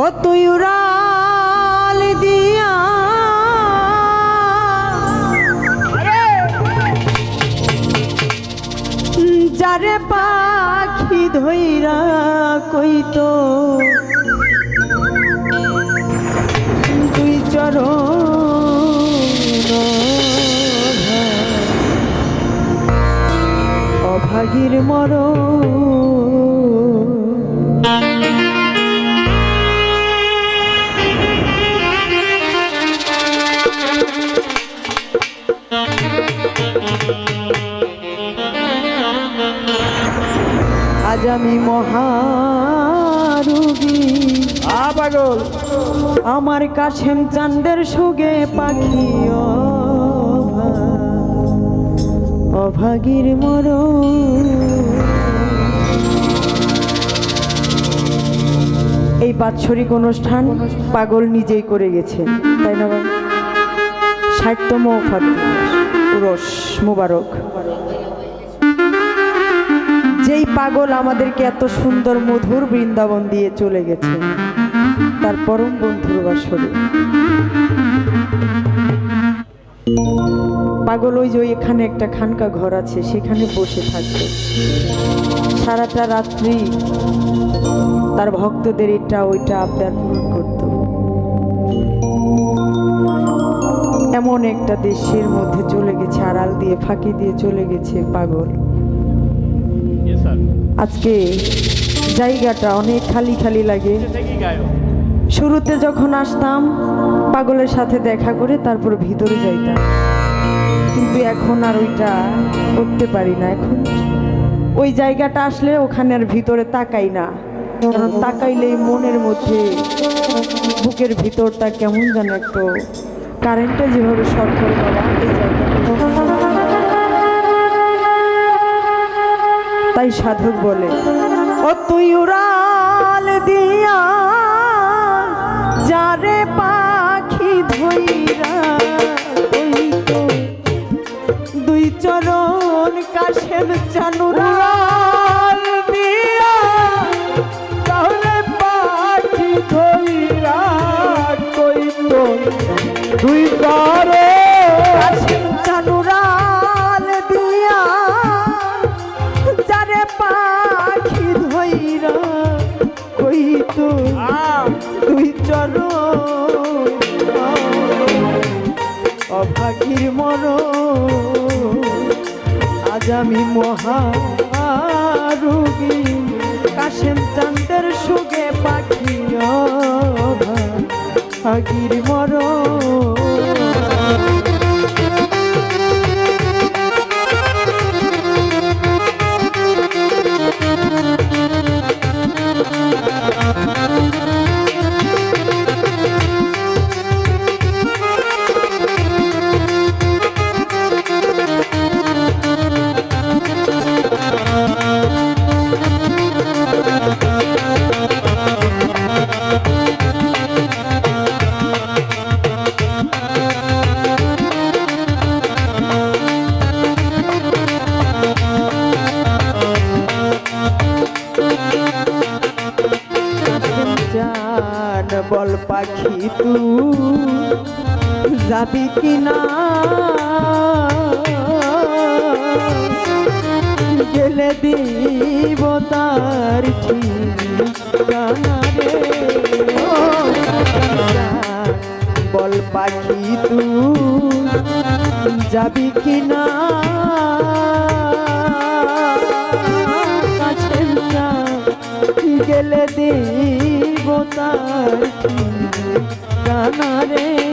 ও তুই উড়াল দিয়া। যারে পাখি ধইরা কইতো তুই চর অভাগীর মর আজ আমি মহারুগী। আ পাগল। আমার কাশেম চান্দের সুগে পাখি অভাগীর মর এই বাৎসরিক অনুষ্ঠান পাগল নিজেই করে গেছে তাই না? ষাটতম উরস মুবারক। যেই পাগল আমাদেরকে এত সুন্দর মধুর বৃন্দাবন দিয়ে চলে গেছে, তার পরম বন্ধুর বাসরে। পাগল ওই যে এখানে একটা খানকা ঘর আছে, সেখানে বসে থাকতো সারাটা রাত্রি তার ভক্তদের এটা ওইটা আবদার পূরণ করত এমন একটা দেশের মধ্যে চলে গেছে আড়াল দিয়ে ফাঁকি দিয়ে চলে গেছে পাগল। আজকে জায়গাটা অনেক খালি খালি লাগে। শুরুতে যখন আসতাম পাগলের সাথে দেখা করে তারপর ভিতরে যাইতাম। কিন্তু এখন আর ওইটা করতে পারি না। এখন ওই জায়গাটা আসলে ওখানে আর ভিতরে তাকাই না। কারণ তাকাইলেই মনের মধ্যে বুকের ভিতরটা কেমন যেন একটু কারেন্টটা যেভাবে শর্ট করে বাবা এই তাই সাধক বলে, ও তুই উড়াল দিয়া, যারে পাখি ধইরা দুই চরণ কাশের চানুরা আজ মহা রোগী কাশেম চান্দের সুখে পাখি আগির মর যাবি কিনা? গেলে দিব তার রে। জান, বল পাখি তু যাবি কিনা? কাছের চাঁদ গেলে দিব তার কানারে ও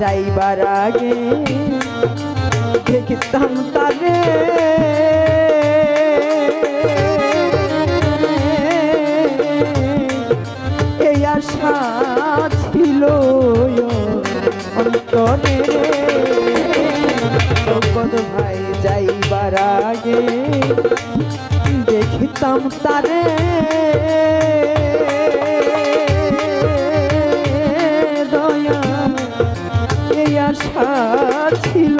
যাইবার আগে দেখিতাম তারে। এই আশা ছিল সম্পদ ভাই যাইবার আগে দেখিতাম তারে। আশা ছিল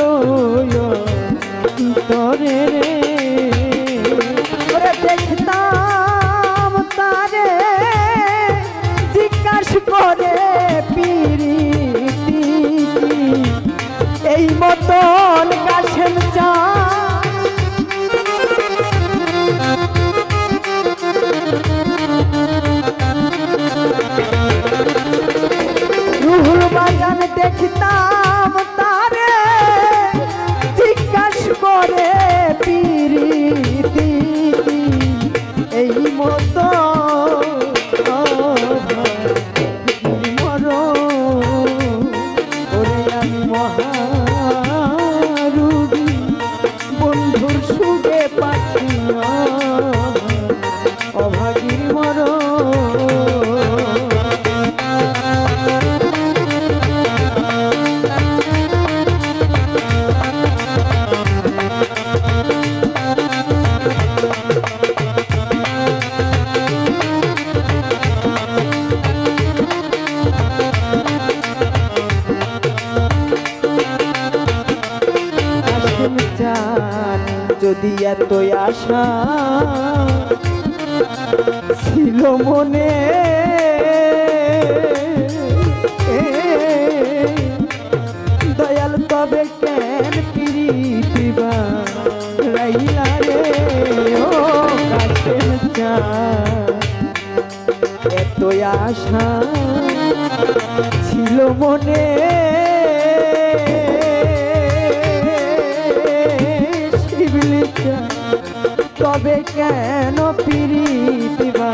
এত আশা ছিল মনে। দয়াল তবে কেন পিবা রাইয়া রে, ও কাশেম এত আশা ছিল মনে। হবে কেন পিরিতিবা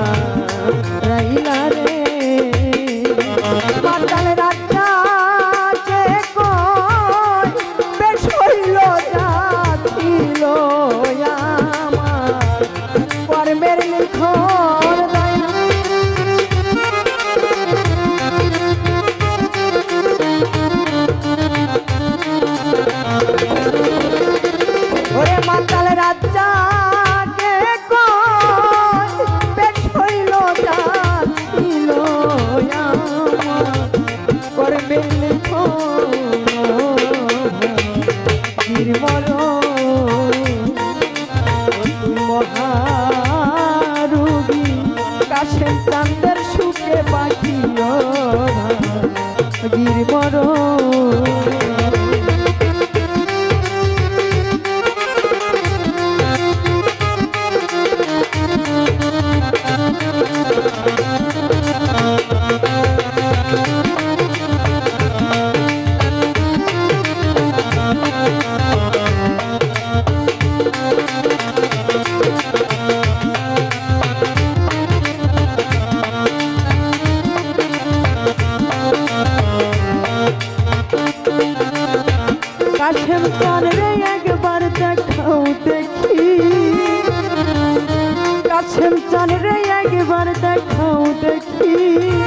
কোথাও দেখি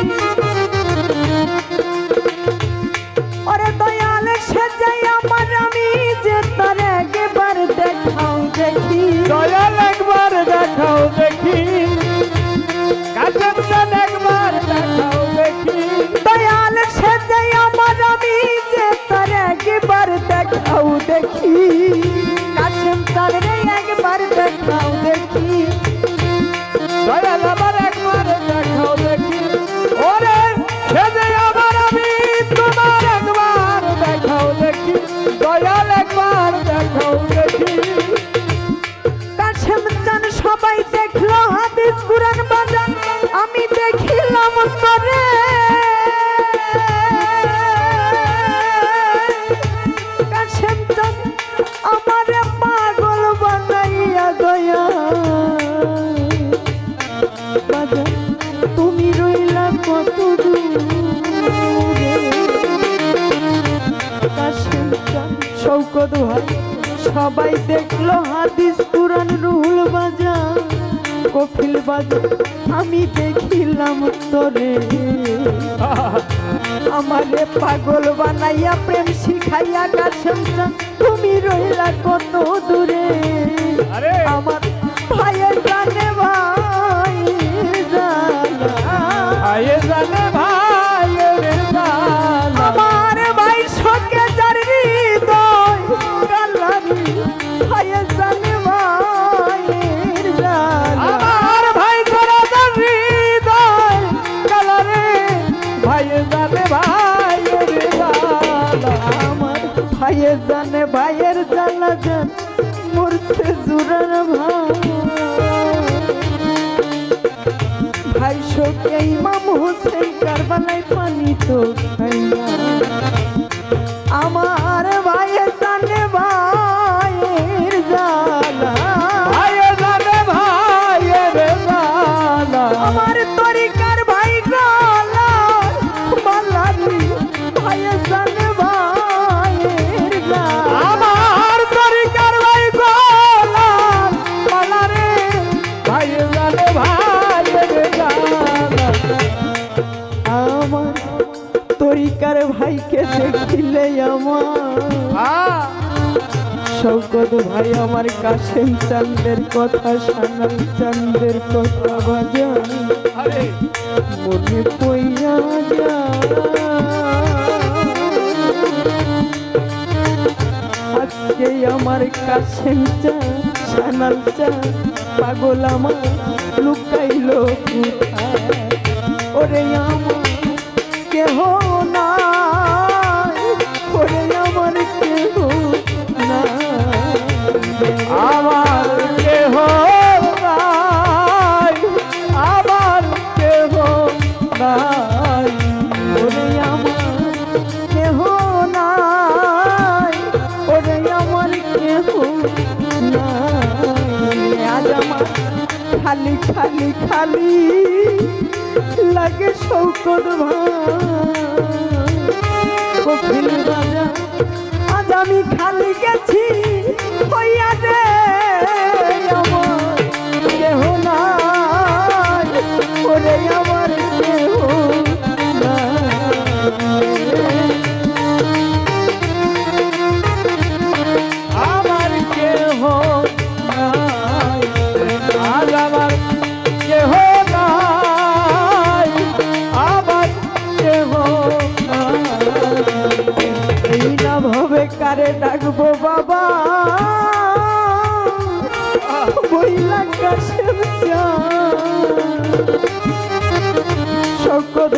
সবাই দেখল হাদিস কুরান রুহুল বাজা কফিল বাজা আমি দেখিলাম তোরে। আমারে পাগল বানাইয়া প্রেম শিখাইয়া কাশেম তুমি রইলা কত দূরে। আমার ভাইয়ের জানে ভাইয়ের জানে ভাইয়ের জানা জান মরছে জুরার ভাই শোকে ইমাম হোসেন কারবালায় পানি তো শৌকত ভাই আমার কাশেম চান্দের কথা সানাল চান্দের কথা বাজান মনে পইয়া আজকে আমার কাশেম চা সানাল চা পাগল আমার লুকাইলো কোথায়? ওরে আমার কেহ খালি খালি খালি লাগে শৌকত রাজা আজ আমি খালি গেছি হইয়া রে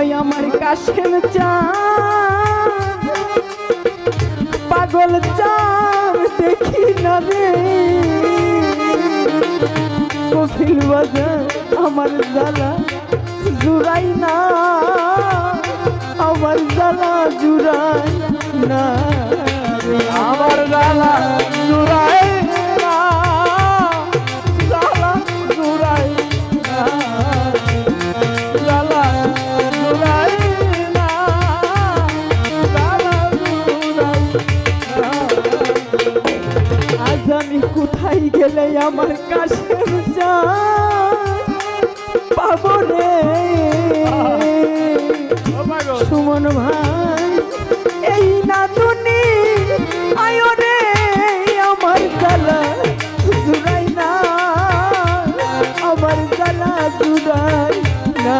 হয় আমার কাশেম পাগল চার দেখি না রে। কফিল আমার জ্বালা জুড়াই না। আমার জ্বালা জুড়াই না। আমার জ্বালা গেলে আমার চা পাবো রে। সুমন ভাই, এই না তুমি আয়ো রে, আমার জ্বালা জুড়াই না। আমার জ্বালা জুড়াই না।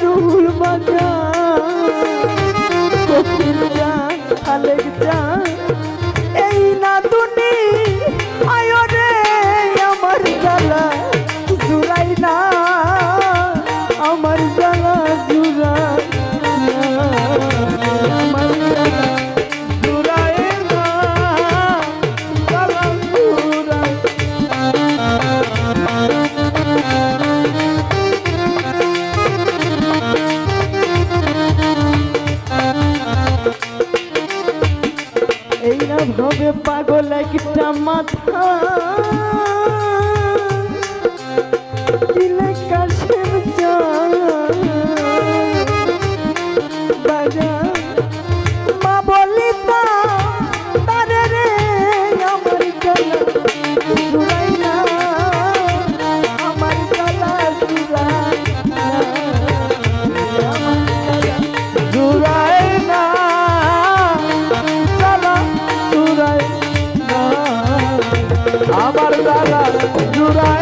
রুহুল বাজা ভাবে পাগল একটা মাথা। আমার জ্বালা জুড়াই